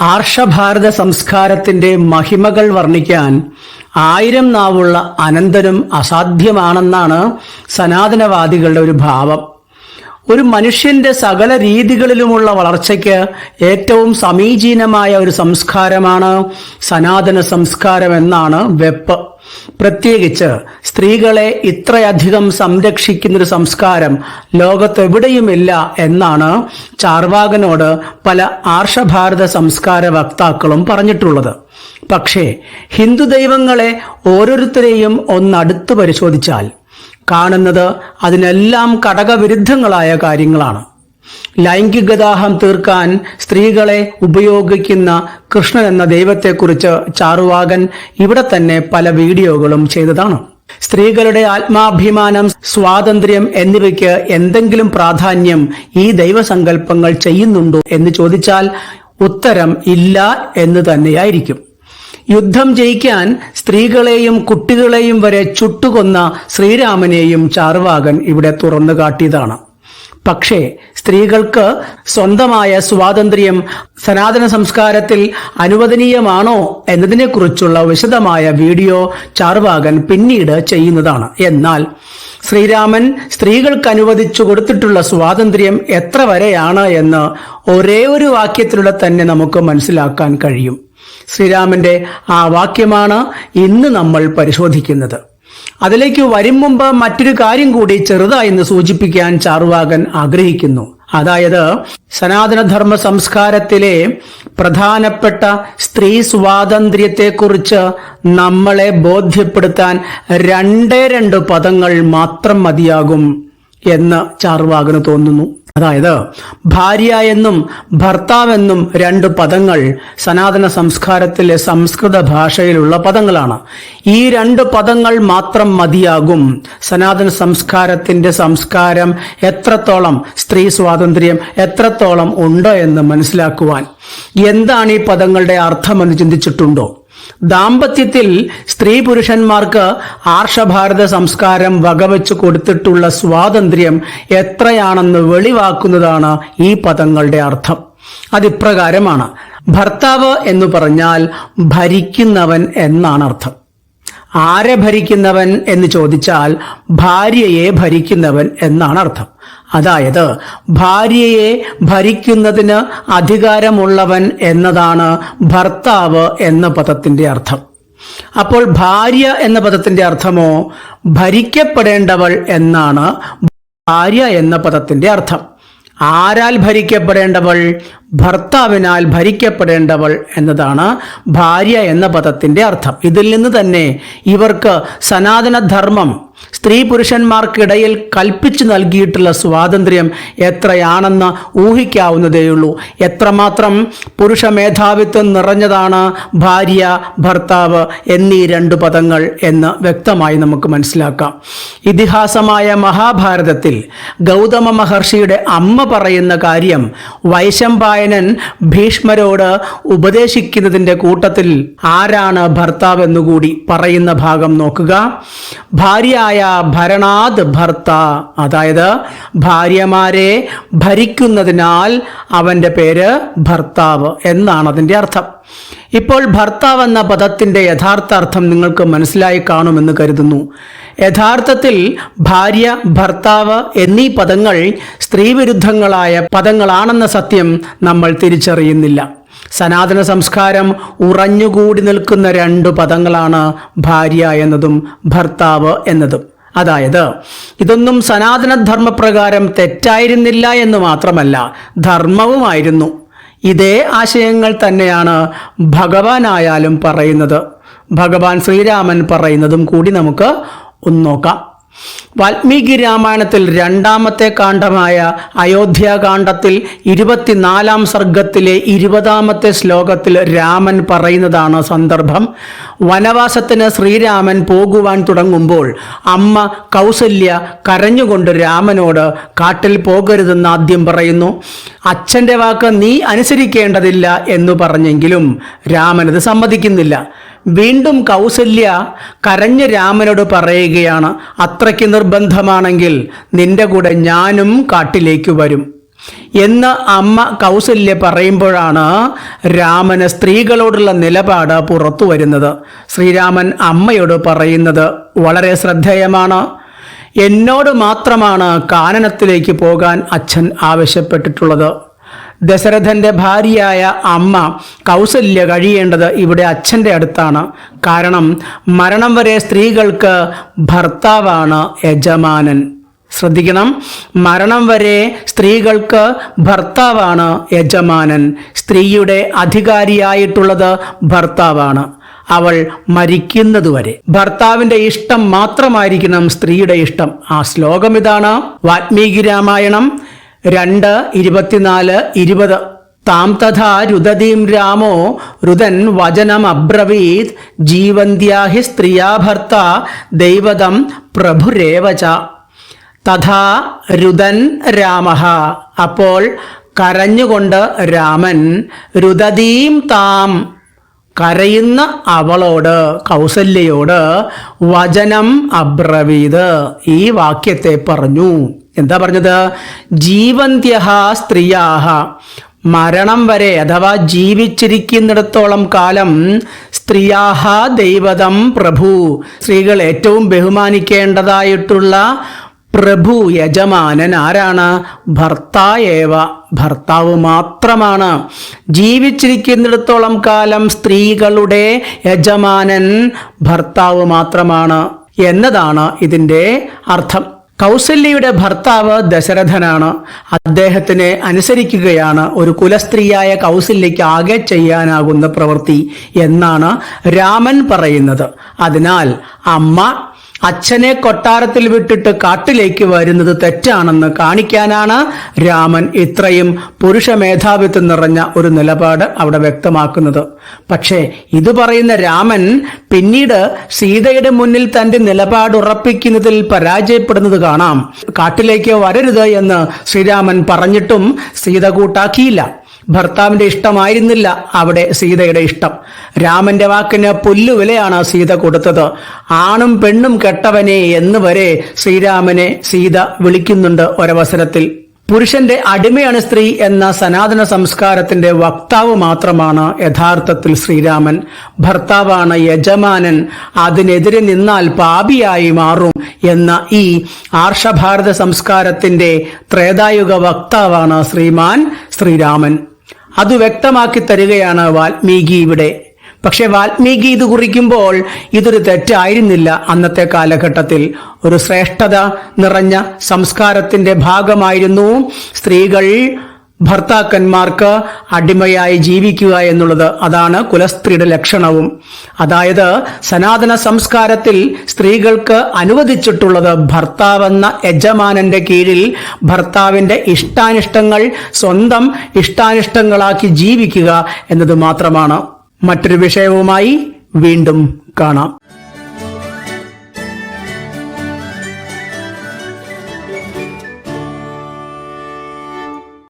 ആർഷഭാരത സംസ്കാരത്തിന്റെ മഹിമകൾ വർണിക്കാൻ ആയിരം നാവുള്ള അനന്തനും അസാധ്യമാണെന്നാണ് സനാതനവാദികളുടെ ഒരു ഭാവം. ഒരു മനുഷ്യന്റെ സകല രീതികളിലുമുള്ള വളർച്ചയ്ക്ക് ഏറ്റവും സമീചീനമായ ഒരു സംസ്കാരമാണ് സനാതന സംസ്കാരം എന്നാണ് വെപ്പ്. പ്രത്യേകിച്ച് സ്ത്രീകളെ ഇത്രയധികം സംരക്ഷിക്കുന്നൊരു സംസ്കാരം ലോകത്തെവിടെയുമില്ല എന്നാണ് ചാർവാകനോട് പല ആർഷഭാരത സംസ്കാര വക്താക്കളും പറഞ്ഞിട്ടുള്ളത്. പക്ഷേ ഹിന്ദു ദൈവങ്ങളെ ഓരോരുത്തരെയും ഒന്നടുത്ത് പരിശോധിച്ചാൽ കാണുന്നത് അതിനെല്ലാം ഘടകവിരുദ്ധങ്ങളായ കാര്യങ്ങളാണ്. ലൈംഗികദാഹം തീർക്കാൻ സ്ത്രീകളെ ഉപയോഗിക്കുന്ന കൃഷ്ണൻ എന്ന ദൈവത്തെക്കുറിച്ച് ചാറുവാകൻ ഇവിടെ തന്നെ പല വീഡിയോകളും ചെയ്തതാണ്. സ്ത്രീകളുടെ ആത്മാഭിമാനം സ്വാതന്ത്ര്യം എന്നിവയ്ക്ക് എന്തെങ്കിലും പ്രാധാന്യം ഈ ദൈവസങ്കല്പങ്ങൾ ചെയ്യുന്നുണ്ടോ എന്ന് ചോദിച്ചാൽ ഉത്തരം ഇല്ല എന്ന് തന്നെയായിരിക്കും. യുദ്ധം ജയിക്കാൻ സ്ത്രീകളെയും കുട്ടികളെയും വരെ ചുട്ടുകൊന്ന ശ്രീരാമനെയും ചാർവാകൻ ഇവിടെ തുറന്നു കാട്ടിയതാണ്. പക്ഷേ സ്ത്രീകൾക്ക് സ്വന്തമായ സ്വാതന്ത്ര്യം സനാതന സംസ്കാരത്തിൽ അനുവദനീയമാണോ എന്നതിനെക്കുറിച്ചുള്ള വിശദമായ വീഡിയോ ചാർവാകൻ പിന്നീട് ചെയ്യുന്നതാണ്. എന്നാൽ ശ്രീരാമൻ സ്ത്രീകൾക്ക് അനുവദിച്ചു കൊടുത്തിട്ടുള്ള സ്വാതന്ത്ര്യം എത്ര വരെയാണ് എന്ന് ഒരേ ഒരു വാക്യത്തിലൂടെ തന്നെ നമുക്ക് മനസ്സിലാക്കാൻ കഴിയും. ശ്രീരാമന്റെ ആ വാക്യമാണ് ഇന്ന് നമ്മൾ പരിശോധിക്കുന്നത്. അതിലേക്ക് വരും മുമ്പ് മറ്റൊരു കാര്യം കൂടി ചെറുതായെന്ന് സൂചിപ്പിക്കാൻ ചാർവാകൻ ആഗ്രഹിക്കുന്നു. അതായത് സനാതനധർമ്മ സംസ്കാരത്തിലെ പ്രധാനപ്പെട്ട സ്ത്രീ സ്വാതന്ത്ര്യത്തെക്കുറിച്ച് നമ്മളെ ബോധ്യപ്പെടുത്താൻ രണ്ടേ രണ്ട് പദങ്ങൾ മാത്രം മതിയാകും എന്ന് ചാർവാകന് തോന്നുന്നു. അതായത് ഭാര്യ എന്നും ഭർത്താവെന്നും രണ്ട് പദങ്ങൾ സനാതന സംസ്കാരത്തിലെ സംസ്കൃത ഭാഷയിലുള്ള പദങ്ങളാണ്. ഈ രണ്ട് പദങ്ങൾ മാത്രം മതിയാകും. സനാതന സംസ്കാരത്തിന്റെ സംസ്കാരം എത്രത്തോളം സ്ത്രീ സ്വാതന്ത്ര്യം എത്രത്തോളം ഉണ്ട് എന്ന് മനസ്സിലാക്കുവാൻ. എന്താണ് ഈ പദങ്ങളുടെ അർത്ഥമെന്ന് ചിന്തിച്ചിട്ടുണ്ടോ? ദാമ്പത്യത്തിൽ സ്ത്രീ പുരുഷന്മാർക്ക് ആർഷഭാരത സംസ്കാരം വകവെച്ചു കൊടുത്തിട്ടുള്ള സ്വാതന്ത്ര്യം എത്രയാണെന്ന് വെളിവാക്കുന്നതാണ് ഈ പദങ്ങളുടെ അർത്ഥം. അതിപ്രകാരമാണ്. ഭർത്താവ് എന്ന് പറഞ്ഞാൽ ഭരിക്കുന്നവൻ എന്നാണ് അർത്ഥം ആരെ ഭരിക്കുന്നവൻ എന്ന് ചോദിച്ചാൽ ഭാര്യയെ ഭരിക്കുന്നവൻ എന്നാണ് അർത്ഥം. അതായത് ഭാര്യയെ ഭരിക്കുന്നതിന് അധികാരമുള്ളവൻ എന്നതാണ് ഭർത്താവ് എന്ന പദത്തിന്റെ അർത്ഥം. അപ്പോൾ ഭാര്യ എന്ന പദത്തിന്റെ അർത്ഥമോ? ഭരിക്കപ്പെടേണ്ടവൾ എന്നാണ് ഭാര്യ എന്ന പദത്തിന്റെ അർത്ഥം. ആരാൽ ഭരിക്കപ്പെടേണ്ടവൾ ഭർത്താവിനാൽ ഭരിക്കപ്പെടേണ്ടവൾ എന്നതാണ് ഭാര്യ എന്ന പദത്തിന്റെ അർത്ഥം. ഇതിൽ നിന്ന് തന്നെ ഇവർക്ക് സനാതനധർമ്മം സ്ത്രീ പുരുഷന്മാർക്കിടയിൽ കൽപ്പിച്ചു നൽകിയിട്ടുള്ള സ്വാതന്ത്ര്യം എത്രയാണെന്ന് ഊഹിക്കാവുന്നതേയുള്ളൂ. എത്രമാത്രം പുരുഷ മേധാവിത്വം നിറഞ്ഞതാണ് ഭാര്യ ഭർത്താവ് എന്നീ രണ്ട് പദങ്ങൾ എന്ന് വ്യക്തമായി നമുക്ക് മനസ്സിലാക്കാം. ഇതിഹാസമായ മഹാഭാരതത്തിൽ ഗൗതമ മഹർഷിയുടെ അമ്മ പറയുന്ന കാര്യം വൈശംപായനൻ ഭീഷ്മരോട് ഉപദേശിക്കുന്നതിന്റെ കൂട്ടത്തിൽ ആരാണ് ഭർത്താവ് എന്നുകൂടി പറയുന്ന ഭാഗം നോക്കുക. ഭാര്യയായ ഭരണാത് ഭർത്ത അതായത് ഭാര്യമാരെ ഭരിക്കുന്നതിനാൽ അവന്റെ പേര് ഭർത്താവ് എന്നാണ് അതിന്റെ അർത്ഥം. ഇപ്പോൾ ഭർത്താവ് എന്ന പദത്തിന്റെ യഥാർത്ഥ അർത്ഥം നിങ്ങൾക്ക് മനസ്സിലായി കാണുമെന്ന് കരുതുന്നു. യഥാർത്ഥത്തിൽ ഭാര്യ ഭർത്താവ് എന്നീ പദങ്ങൾ സ്ത്രീവിരുദ്ധങ്ങളായ പദങ്ങളാണെന്ന സത്യം നമ്മൾ തിരിച്ചറിയുന്നില്ല. സനാതന സംസ്കാരം ഉറഞ്ഞുകൂടി നിൽക്കുന്ന രണ്ട് പദങ്ങളാണ് ഭാര്യ എന്നതും ഭർത്താവ് എന്നതും. അതായത് ഇതൊന്നും സനാതന ധർമ്മപ്രകാരം തെറ്റായിരുന്നില്ല എന്ന് മാത്രമല്ല ധർമ്മവുമായിരുന്നു. ഇതേ ആശയങ്ങൾ തന്നെയാണ് ഭഗവാനായാലും പറയുന്നത്. ഭഗവാൻ ശ്രീരാമൻ പറയുന്നതും കൂടി നമുക്ക് ഒന്ന് നോക്കാം. വാൽമീകി രാമായണത്തിൽ രണ്ടാമത്തെ കാണ്ഡമായ അയോധ്യാകാന്ഡത്തിൽ ഇരുപത്തിനാലാം സർഗത്തിലെ ഇരുപതാമത്തെ ശ്ലോകത്തിൽ രാമൻ പറയുന്നതാണ് സന്ദർഭം. വനവാസത്തിന് ശ്രീരാമൻ പോകുവാൻ തുടങ്ങുമ്പോൾ അമ്മ കൗസല്യ കരഞ്ഞുകൊണ്ട് രാമനോട് കാട്ടിൽ പോകരുതെന്ന് ആദ്യം പറയുന്നു. അച്ഛന്റെ വാക്ക് നീ അനുസരിക്കേണ്ടതില്ല എന്ന് പറഞ്ഞെങ്കിലും രാമനത് സമ്മതിക്കുന്നില്ല. വീണ്ടും കൗസല്യ കരഞ്ഞ് രാമനോട് പറയുകയാണ് അത്രയ്ക്ക് നിർബന്ധമാണെങ്കിൽ നിന്റെ കൂടെ ഞാനും കാട്ടിലേക്ക് വരും. എന്ന് അമ്മ കൗസല്യ പറയുമ്പോഴാണ് രാമന് സ്ത്രീകളോടുള്ള നിലപാട് പുറത്തു വരുന്നത്. ശ്രീരാമൻ അമ്മയോട് പറയുന്നത് വളരെ ശ്രദ്ധേയമാണ്. എന്നോട് മാത്രമാണ് കാനനത്തിലേക്ക് പോകാൻ അച്ഛൻ ആവശ്യപ്പെട്ടിട്ടുള്ളത്. ദശരഥന്റെ ഭാര്യയായ അമ്മ കൗസല്യ കഴിയേണ്ടത് ഇവിടെ അച്ഛന്റെ അടുത്താണ്. കാരണം മരണം വരെ സ്ത്രീകൾക്ക് ഭർത്താവാണ് യജമാനൻ. ശ്രദ്ധിക്കണം. മരണം വരെ സ്ത്രീകൾക്ക് ഭർത്താവാണ് യജമാനൻ. സ്ത്രീയുടെ അധികാരിയായിട്ടുള്ളത് ഭർത്താവാണ്. അവൾ മരിക്കുന്നതുവരെ. ഭർത്താവിന്റെ ഇഷ്ടം മാത്രമായിരിക്കണം സ്ത്രീയുടെ ഇഷ്ടം. ആ ശ്ലോകം ഇതാണ് വാത്മീകി രാമായണം. രണ്ട് ഇരുപത്തിനാല് ഇരുപത്. താം തഥാ രുദതീം രാമോ രുദൻ വചനം അബ്രവീത് ജീവന്ത്യാഹി സ്ത്രീയാ ഭർത്ത ദൈവതം പ്രഭുരേവച തഥാ രുദൻ രാമ. അപ്പോൾ കരഞ്ഞുകൊണ്ട് രാമൻ രുദതീം താം കരയുന്ന അവളോട് കൗസല്യയോട് വചനം അബ്രവീത്. ഈ വാക്യത്തെ പറഞ്ഞു. എന്താ പറഞ്ഞത്? ജീവന്ത്യഹ സ്ത്രീയാഹ. മരണം വരെ അഥവാ ജീവിച്ചിരിക്കുന്നിടത്തോളം കാലം സ്ത്രീയാഹ ദൈവതം പ്രഭു. സ്ത്രീകൾ ഏറ്റവും ബഹുമാനിക്കേണ്ടതായിട്ടുള്ള പ്രഭു യജമാനൻ ആരാണ്? ഭർത്തായേവ ഭർത്താവ് മാത്രമാണ്. ജീവിച്ചിരിക്കുന്നിടത്തോളം കാലം സ്ത്രീകളുടെ യജമാനൻ ഭർത്താവ് മാത്രമാണ് എന്നതാണ് ഇതിന്റെ അർത്ഥം. കൗസല്യയുടെ ഭർത്താവ് ദശരഥനാണ്. അദ്ദേഹത്തിനെ അനുസരിക്കുകയാണ് ഒരു കുലസ്ത്രീയായ കൗസല്യയ്ക്ക് ആകെ ചെയ്യാനാകുന്ന പ്രവൃത്തി എന്നാണ് രാമൻ പറയുന്നത്. അതിനാൽ അമ്മ അച്ഛനെ കൊട്ടാരത്തിൽ വിട്ടിട്ട് കാട്ടിലേക്ക് വരുന്നത് തെറ്റാണെന്ന് കാണിക്കാനാണ് രാമൻ ഇത്രയും പുരുഷ മേധാവിത്വം നിറഞ്ഞ ഒരു നിലപാട് അവിടെ വ്യക്തമാക്കുന്നത്. പക്ഷേ ഇത് പറയുന്ന രാമൻ പിന്നീട് സീതയുടെ മുന്നിൽ തന്റെ നിലപാട് ഉറപ്പിക്കുന്നതിൽ പരാജയപ്പെടുന്നത് കാണാം. കാട്ടിലേക്ക് വരരുത് എന്ന് ശ്രീരാമൻ പറഞ്ഞിട്ടും സീത കൂട്ടാക്കിയില്ല. ഭർത്താവിന്റെ ഇഷ്ടമായിരുന്നില്ല അവിടെ സീതയുടെ ഇഷ്ടം. രാമന്റെ വാക്കിന് പുല്ലുവിലയാണ് സീത കൊടുത്തത്. ആണും പെണ്ണും കെട്ടവനെ എന്ന് വരെ ശ്രീരാമനെ സീത വിളിക്കുന്നുണ്ട് ഒരവസരത്തിൽ. പുരുഷന്റെ അടിമയാണ് സ്ത്രീ എന്ന സനാതന സംസ്കാരത്തിന്റെ വക്താവ് മാത്രമാണ് യഥാർത്ഥത്തിൽ ശ്രീരാമൻ. ഭർത്താവാണ് യജമാനൻ. അതിനെതിരെ നിന്നാൽ പാപിയായി മാറും എന്ന ഈ ആർഷഭാരത സംസ്കാരത്തിന്റെ ത്രേതായുഗ വക്താവാണ് ശ്രീമാൻ ശ്രീരാമൻ. അത് വ്യക്തമാക്കി തരികയാണ് വാൽമീകി ഇവിടെ. പക്ഷെ വാൽമീകി ഇത് കുറിക്കുമ്പോൾ ഇതൊരു തെറ്റായിരുന്നില്ല അന്നത്തെ കാലഘട്ടത്തിൽ. ഒരു ശ്രേഷ്ഠത നിറഞ്ഞ സംസ്കാരത്തിന്റെ ഭാഗമായിരുന്നു. സ്ത്രീകൾ ഭർത്താക്കന്മാർക്ക് അടിമയായി ജീവിക്കുക എന്നുള്ളത് അതാണ് കുലസ്ത്രീയുടെ ലക്ഷണവും. അതായത് സനാതന സംസ്കാരത്തിൽ സ്ത്രീകൾക്ക് അനുവദിച്ചിട്ടുള്ളത് ഭർത്താവെന്ന യജമാനന്റെ കീഴിൽ ഭർത്താവിന്റെ ഇഷ്ടാനിഷ്ടങ്ങൾ സ്വന്തം ഇഷ്ടാനിഷ്ടങ്ങളാക്കി ജീവിക്കുക എന്നത് മാത്രമാണ്. മറ്റൊരു വിഷയവുമായി വീണ്ടും കാണാം.